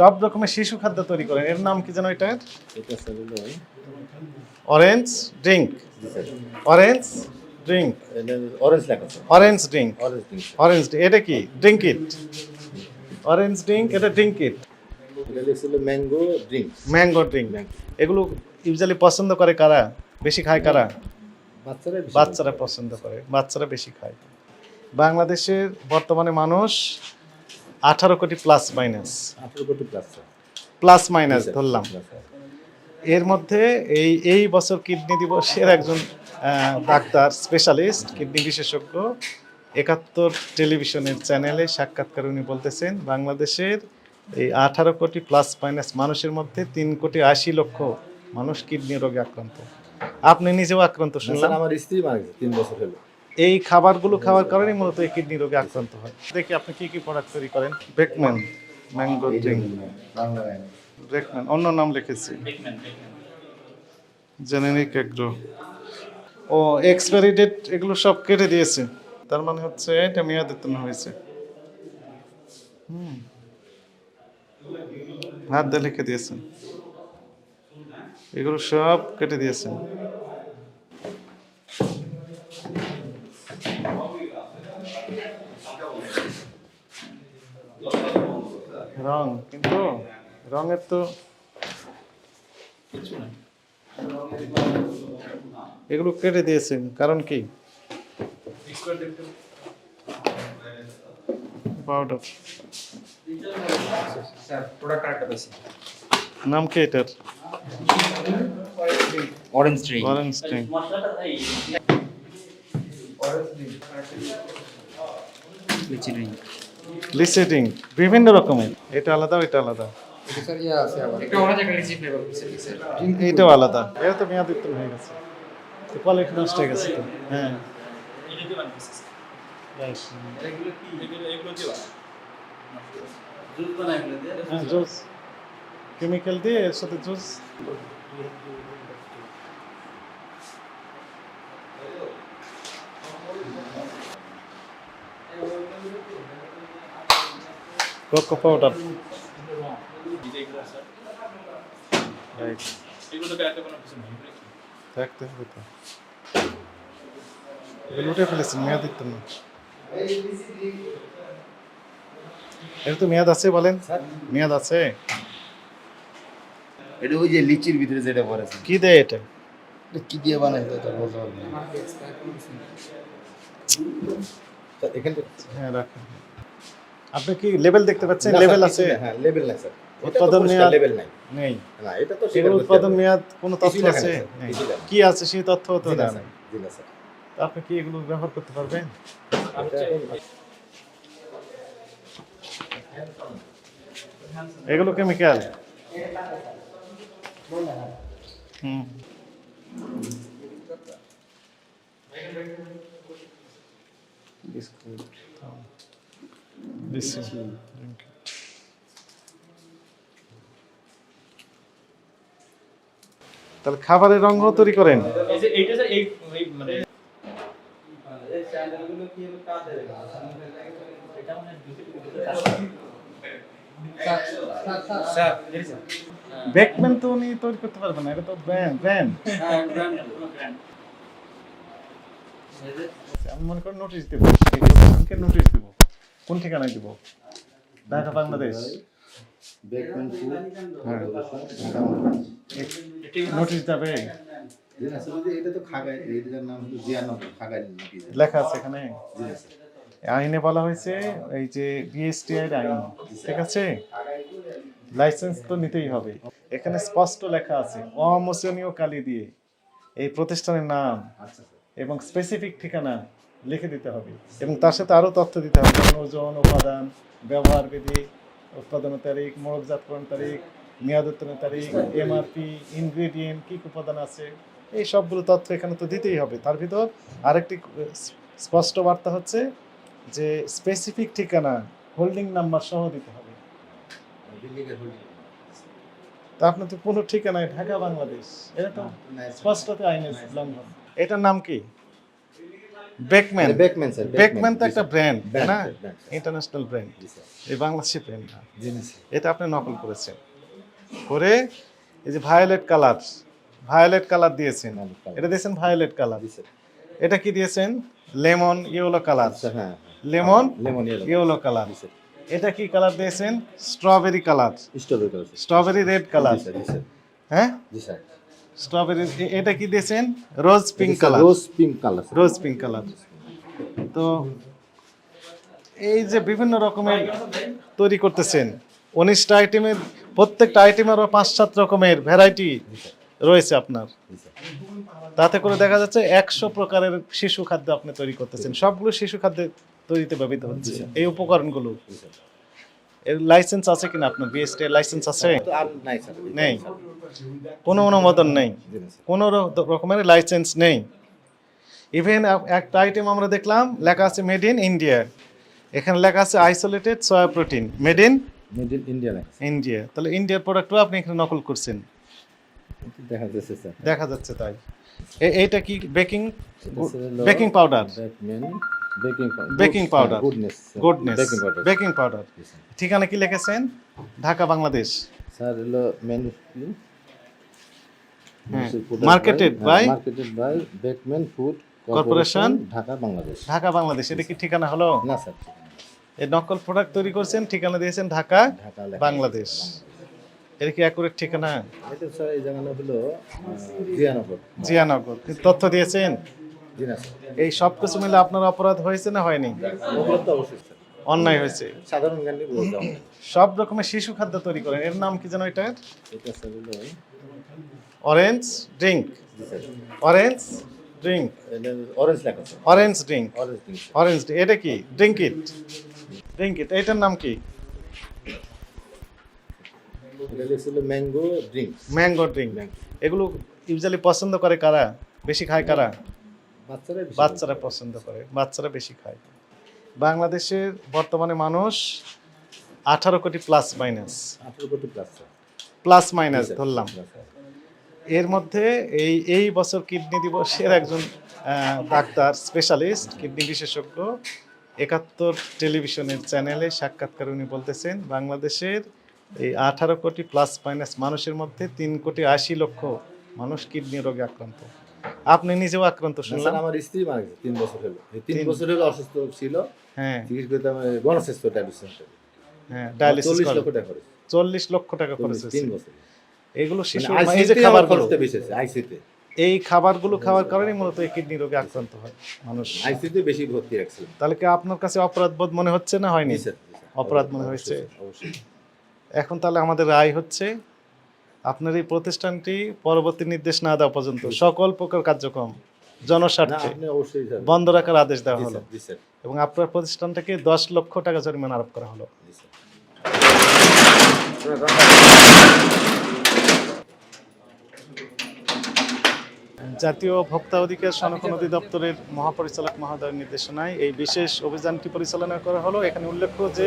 সব রকমের শিশু খাদ্য তৈরি করেন। এর নাম কি যেন এটা? Orange drink orange drink orange লেখা অরেঞ্জ ড্রিঙ্ক অরেঞ্জ অরেঞ্জ এটা কি? ড্রিঙ্ক ইট অরেঞ্জ ড্রিঙ্ক এটা drink it mango drink mango drink এগুলো ইউজুয়ালি পছন্দ করে কারা? বেশি খায় কারা? বাচ্চারা বাচ্চারা পছন্দ করে। বাচ্চারা বেশি খায়। বাংলাদেশের বর্তমানে মানুষ আঠারো কোটি প্লাস মাইনাস আঠারো কোটি প্লাস প্লাস মাইনাস ধরলাম। এর মধ্যে এই এই বছর কিডনি দিবসের একজন ডাক্তার স্পেশালিস্ট কিডনি বিশেষজ্ঞ একাত্তর টেলিভিশনের চ্যানেলে সাক্ষাৎকার উনি বলতেছেন বাংলাদেশের এই আঠারো কোটি প্লাস মাইনাস মানুষের মধ্যে তিন কোটি আশি লক্ষ মানুষ কিডনি রোগে আক্রান্ত। আপনি নিজেও আক্রান্ত না, শুনলাম। আমার স্ত্রী মারা গেছে তিন বছর হলো। এই খাবারগুলো খাওয়ার কারণে মূলত এই কিডনি রোগে আক্রান্ত হয়। দেখি আপনি কি কি প্রোডাক্ট তৈরি করেন? বেকম্যান ম্যাঙ্গো ড্রিঙ্ক ব্রেকম্যান অন্য নাম লিখেছি। জেনেরিক এগ্রো ও এক্সপায়ারি ডেট এগুলো সব কেটে দিয়েছে। তার মানে হচ্ছে এটা মেয়াদ উত্তীর্ণ হয়েছে। হুম। হাত দিয়ে লিখে দিয়েছেন। এগুলো সব কেটে দিয়েছেন। রং কিন্তু রঙের তো এগুলো কেটে দিয়েছেন কারণ কি? পাউডার নাম কি এটার? Orange drink orange drink drink বিভিন্ন রকমের। এটা আলাদা ওইটা আলাদা। ইয়া আছে আবার। এটা অরেঞ্জ একটা লিচি ফ্লেভার আছে স্যার এইটাও আলাদা। এটা তো মেয়াদ উত্তীর্ণ হয়ে গেছে। কোয়ালিটি নষ্ট হয়ে গেছে তো। হ্যাঁ। হ্যাঁ জুস। কেমিক্যাল দিয়ে এর সাথে জুস। কোকো পাউডার রাইট থাকতে হবে তো উঠে ফেলেছেন মেয়াদ দিতেন না এর তো মেয়াদ আছে বলেন মেয়াদ আছে এটা ওই যে লিচির ভিতরে যেটা পড়ে কি দেয় এটা? এটা কি দিয়ে বানাইছে এটা বলতে পারব হ্যাঁ রাখেন। আপনি কি লেভেল দেখতে পাচ্ছেন? লেভেল আছে? হ্যাঁ লেভেল নাই স্যার। উৎপাদন মেয়াদ- লেভেল নাই। নেই। না এটা তো করতে উৎপাদন মেয়াদ কোনো তথ্য আছে। কি আছে সেই তথ্য তো না, স্যার, জি না, স্যার। আপনি কি এগুলো ব্যবহার করতে পারবেন? এগুলো কেমিক্যাল হুম। বিস্কুট দিচ্ছি তাহলে খাবারের রঙ তৈরি করেন। মানে বেকম্যান তো উনি তৈরি করতে পারবেন না এটা তো ব্র্যান্ড ব্র্যান্ড আমি মনে করি নোটিশ দেবো। নোটিশ দেবো। কোন ঠিকানায় দিব ঢাকা বাংলাদেশ ফুড হ্যাঁ। নোটিশ যাবে। লেখা আছে এখানে। আইনে বলা হয়েছে এই যে বিএসটিআই আইন ঠিক আছে লাইসেন্স তো নিতেই হবে এখানে স্পষ্ট লেখা আছে অমোচনীয় কালি দিয়ে এই প্রতিষ্ঠানের নাম আচ্ছা এবং স্পেসিফিক ঠিকানা লিখে দিতে হবে এবং তার সাথে আরও তথ্য দিতে হবে। যেমন ওজন উপাদান ব্যবহার বিধি উৎপাদন তারিখ মোড়কজাতকরণ তারিখ মেয়াদ উত্তোলন তারিখ এমআরপি ইনগ্রিডিয়েন্ট কী কী উপাদান আছে এই সবগুলো তথ্য এখানে তো দিতেই হবে। তার ভিতর আরেকটি স্পষ্ট বার্তা হচ্ছে যে স্পেসিফিক ঠিকানা হোল্ডিং নাম্বার সহ দিতে হবে। তা আপনার তো কোনো ঠিকানায় ঢাকা বাংলাদেশ। এটা তো। স্পষ্টতে আইনের লঙ্ঘন। এটার নাম কি? বেকম্যান বেকম্যান স্যার বেকম্যান তো একটা ব্র্যান্ড না? ইন্টারন্যাশনাল ব্র্যান্ড এই বাংলাদেশি ব্র্যান্ড না। এটা আপনি নকল করেছেন। করে এই যে ভায়োলেট কালার ভায়োলেট কালার দিয়েছেন। এটা দিয়েছেন ভায়োলেট কালার এটা কি দিয়েছেন? লেমন ইয়েলো কালার হ্যাঁ লেমন লেমন ইয়েলো কালার এটা কি কালার দিয়েছেন? Strawberry colour strawberry colour strawberry red colour হ্যাঁ? জি স্যার স্ট্রবেরি এটা কি দিয়েছেন? Rose pink colour rose pink colour rose pink colour তো এই যে বিভিন্ন রকমের তৈরি করতেছেন উনিশটা আইটেমের প্রত্যেকটা আইটেমেরও পাঁচ সাত রকমের ভ্যারাইটি রয়েছে আপনার। তাতে করে দেখা যাচ্ছে একশো প্রকারের শিশু খাদ্য আপনি তৈরি করতেছেন। সবগুলো শিশু খাদ্য তৈরিতে ব্যবহৃত হচ্ছে। এই উপকরণগুলো। এর লাইসেন্স আছে কিনা আপনার? বিএসটি লাইসেন্স আছে? নেই। কোনো অনুমোদন নেই। কোনো রকমের লাইসেন্স নেই। ইভেন একটা আইটেম আমরা দেখলাম লেখা আছে মেড ইন ইন্ডিয়া এখানে লেখা আছে isolated soya protein made in made in India India তাহলে ইন্ডিয়ার প্রোডাক্টও আপনি এখানে নকল করছেন। দেখা যাচ্ছে স্যার। দেখা যাচ্ছে তাই। এইটা কি baking baking powder baking powder goodness goodness baking powder baking powder ঠিকানা কি লিখেছেন? ঢাকা বাংলাদেশ। স্যার হলো marketed by- marketed by Beckman food corporation Dhaka Bangladesh Dhaka Bangladesh এটা কি ঠিকানা হলো? না স্যার এই নকল প্রোডাক্ট তৈরি করছেন ঠিকানা দিয়েছেন ঢাকা বাংলাদেশ। এটা কি অ্যাকুরেট ঠিকানা? এটা স্যার এই জায়গাটা হলো জিয়ানগর। জিয়ানগর। তথ্য দিয়েছেন? এই সব কিছু মিলে আপনার অপরাধ হয়েছে না হয়নি? অন্যায় হয়েছে। সাধারণ সব রকমের শিশু খাদ্য তৈরি করেন। এর নাম কি যেন এটা এটা sir orange drink orange drink orange লেখা অরেঞ্জ ড্রিঙ্ক অরেঞ্জ অরেঞ্জ এটা কি? ড্রিঙ্ক ইট ড্রিঙ্ক ইট এইটার নাম কি? ম্যাঙ্গো ড্রিঙ্ক ম্যাঙ্গো ড্রিঙ্ক এগুলো ইউজুয়ালি পছন্দ করে কারা? বেশি খায় কারা? বাচ্চারা বাচ্চারা পছন্দ করে। বাচ্চারা বেশি খায়। বাংলাদেশের বর্তমানে মানুষ আঠারো কোটি প্লাস মাইনাস আঠারো কোটি প্লাস প্লাস মাইনাস ধরলাম। এর মধ্যে এই এই বছর কিডনি দিবসের একজন ডাক্তার স্পেশালিস্ট কিডনি বিশেষজ্ঞ একাত্তর টেলিভিশনের চ্যানেলে সাক্ষাৎকার উনি বলতেছেন বাংলাদেশের এই আঠারো কোটি প্লাস মাইনাস মানুষের মধ্যে তিন কোটি আশি লক্ষ মানুষ কিডনি রোগে আক্রান্ত। আপনি নিজেও আক্রান্ত না, শুনলাম। আমার স্ত্রী মারা গেছে তিন বছর হলো। তিন বছর হলো অসুস্থ ছিল। হ্যাঁ। চিকিৎসা করতে আমার গণস্বাস্থ্য ডায়ালিসিস হ্যাঁ ডায়ালিসিস চল্লিশ। লক্ষ টাকা খরচ। চল্লিশ লক্ষ টাকা খরচ তিন বছর। এগুলো মানে এই খাবারগুলো আইসিতে এই খাওয়ার কারণে মূলত এই কিডনি রোগে আক্রান্ত হয় মানুষ। আইসিতে বেশি ভর্তি তাহলে কি আপনার কাছে অপরাধ বোধ মনে হচ্ছে না হয়নি। অপরাধ মনে হয়েছে? অবশ্যই এখন তাহলে আমাদের রায় হচ্ছে আপনার এই প্রতিষ্ঠানটি পরবর্তী নির্দেশ না দেওয়া পর্যন্ত সকল প্রকার কার্যক্রম জনস্বার্থে বন্ধ রাখার আদেশ দেওয়া হলো। এবং আপনার প্রতিষ্ঠানটাকে দশ লক্ষ টাকা জরিমানা আরোপ করা হলো। জাতীয় ভোক্তা অধিকার সংরক্ষণ অধিদপ্তরের মহাপরিচালক মহোদয়ের নির্দেশনায় এই বিশেষ অভিযানটি পরিচালনা করা হলো? এখানে উল্লেখ্য যে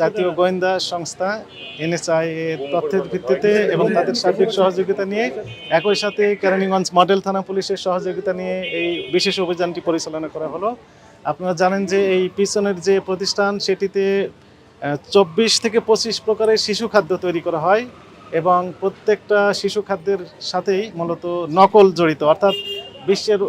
জাতীয় গোয়েন্দা সংস্থা, এনএসআই এর তথ্যের ভিত্তিতে এবং তাদের সার্বিক সহযোগিতা নিয়ে একই সাথে কেরানীগঞ্জ মডেল থানা পুলিশের সহযোগিতা নিয়ে এই বিশেষ অভিযানটি পরিচালনা করা হলো। আপনারা জানেন যে এই পিছনের যে প্রতিষ্ঠান, সেটিতে চব্বিশ থেকে পঁচিশ প্রকারের শিশু খাদ্য তৈরি করা হয় এবং প্রত্যেকটা শিশু খাদ্যের সাথেই মূলত নকল জড়িত। অর্থাৎ বিশ্বের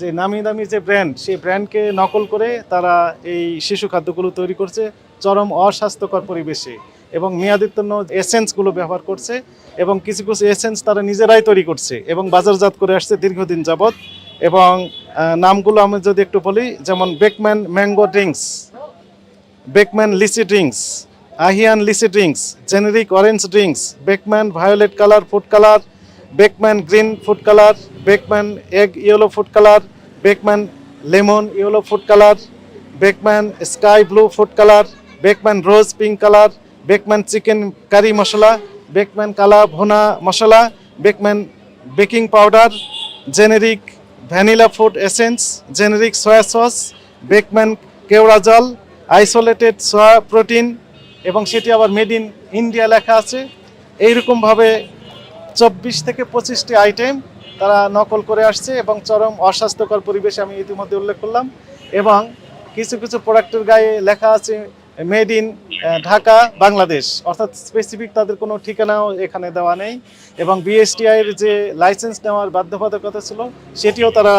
যে নামি দামি যে ব্র্যান্ড সেই ব্র্যান্ডকে নকল করে তারা এই শিশু খাদ্যগুলো তৈরি করছে চরম অস্বাস্থ্যকর পরিবেশে এবং মেয়াদিত্বন্ন এসেন্সগুলো ব্যবহার করছে এবং কিছু কিছু এসেন্স তারা নিজেরাই তৈরি করছে এবং বাজারজাত করে আসছে দীর্ঘদিন যাবৎ এবং নামগুলো আমি যদি একটু বলি, যেমন Beckman mango drinks Beckman lychee drinks Ahiyan lychee drinks generic orange drinks Beckman violet colour food colour Beckman green food colour Beckman egg yellow food colour Beckman lemon yellow food colour Beckman sky blue food colour Beckman rose pink colour Beckman chicken curry masala Beckman kala bhuna masala Beckman baking powder generic vanilla food essence generic soya sauce Beckman keora jal isolated সোয়া protein এবং সেটি আবার made in India লেখা আছে। এইরকমভাবে চব্বিশ থেকে পঁচিশটি item তারা নকল করে আসছে এবং চরম অস্বাস্থ্যকর পরিবেশে আমি ইতিমধ্যে উল্লেখ করলাম এবং কিছু কিছু প্রোডাক্টের গায়ে লেখা আছে, মেড ইন ঢাকা, বাংলাদেশ। অর্থাৎ স্পেসিফিক তাদের কোনো ঠিকানাও এখানে দেওয়া নেই এবং বিএসটিআইয়ের যে লাইসেন্স নেওয়ার বাধ্যবাধকতা ছিল, সেটিও তারা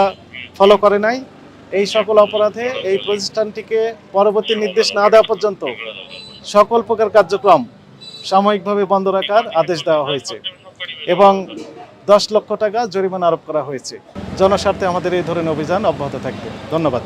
ফলো করে নাই। এই সকল অপরাধে এই প্রতিষ্ঠানটিকে পরবর্তী নির্দেশ না দেওয়া পর্যন্ত সকল প্রকার কার্যক্রম সাময়িকভাবে বন্ধ রাখার আদেশ দেওয়া হয়েছে এবং দশ লক্ষ টাকা জরিমানা আরোপ করা হয়েছে। জনস্বার্থে আমাদের এই ধরনের অভিযান অব্যাহত থাকবে। ধন্যবাদ।